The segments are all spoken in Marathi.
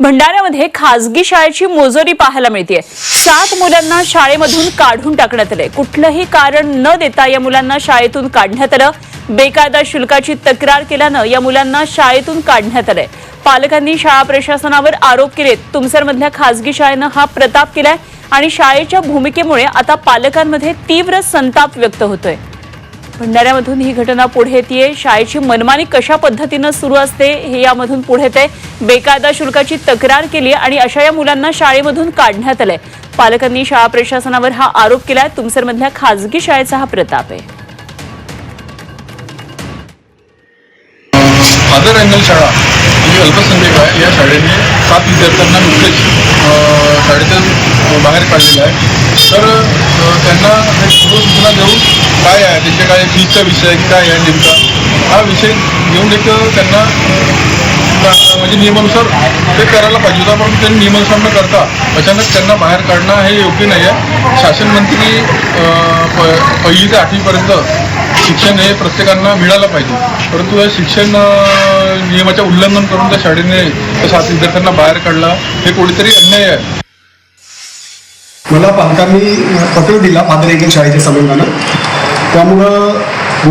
भंडाऱ्यामध्ये खासगी शाळेची मोजोरी पाहायला मिळते सात मुलांना शाळेमधून काढून टाकण्यात आले कुठलंही कारण न देता या मुलांना शाळेतून काढण्यात आलं. बेकायदा शुल्काची तक्रार केल्यानं या मुलांना शाळेतून काढण्यात आलंय. पालकांनी शाळा प्रशासनावर आरोप केलेत. तुमसरमधल्या खासगी शाळेनं हा प्रताप केलाय आणि शाळेच्या भूमिकेमुळे आता पालकांमध्ये तीव्र संताप व्यक्त होतोय. भंडाऱ्यामधून ही घटना पुढे येते शाळेची मनमानी कशा पद्धतीनं सुरू असते हे यामधून पुढे येते बेकायदा शुल्काची तक्रार केली आणि अशा या मुलांना शाळेमधून काढण्यात आलंय. पालकांनी शाळा प्रशासनावर हा आरोप केलाय. तुमसरमधल्या खासगी शाळेचा हा प्रताप आहे. फादर अँगल शाळा ही अल्पसंख्यक आहे या शाळेने सात विद्यार्थ्यांना नुकतेच बाहेर काढलेलं आहे. तर त्यांना एक पूर्वसूचना देऊन काय आहे? त्यांच्या काय फीचा विषय काय आहे नेमका? हा विषय घेऊन एक त्यांना म्हणजे नियमानुसार ते करायला पाहिजे होता. पण त्यांनी नियमानुसार न करता अचानक त्यांना बाहेर काढणं हे योग्य नाही आहे. शासनमंत्री प- पहिली ते आठवीपर्यंत शिक्षण हे प्रत्येकांना मिळालं पाहिजे. परंतु हे शिक्षण अ, नियमाचे उल्लंघन करून त्या शाळेने त्या सात विद्यार्थ्यांना बाहेर काढला. हे कुठेतरी अन्याय आहे. मला पालकांनी पत्र दिला फादर एकेल शाळेच्या संबंधानं त्यामुळं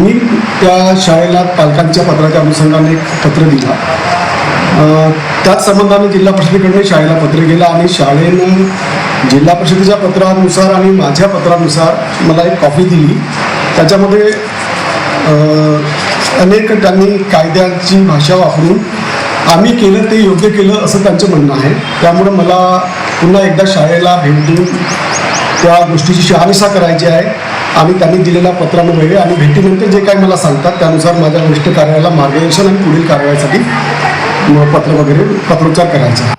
मी त्या शाळेला पालकांच्या पत्राच्या अनुषंगाने एक पत्र दिला. त्याच संबंधाने जिल्हा परिषदेकडे शाळेला पत्र गेलं आणि शाळेनं जिल्हा परिषदेच्या पत्रानुसार आणि माझ्या पत्रानुसार मला एक कॉपी दिली. त्याच्यामध्ये अनेक त्यांनी कायद्याची भाषा वापरून आम्ही केलं ते योग्य केलं असं त्यांचं म्हणणं आहे. त्यामुळं मला पुन्हा एकदा शाळेला भेट देऊन त्या गोष्टीची शहानिशा करायची आहे. आणि त्यांनी दिलेल्या पत्रामुळे आणि भेटीनंतर जे काही मला सांगतात त्यानुसार माझ्या वरिष्ठ कार्यालयाला मार्गदर्शन आणि पुढील कारवाईसाठी पत्र वगैरे पत्रोच्चार करायचा. आहे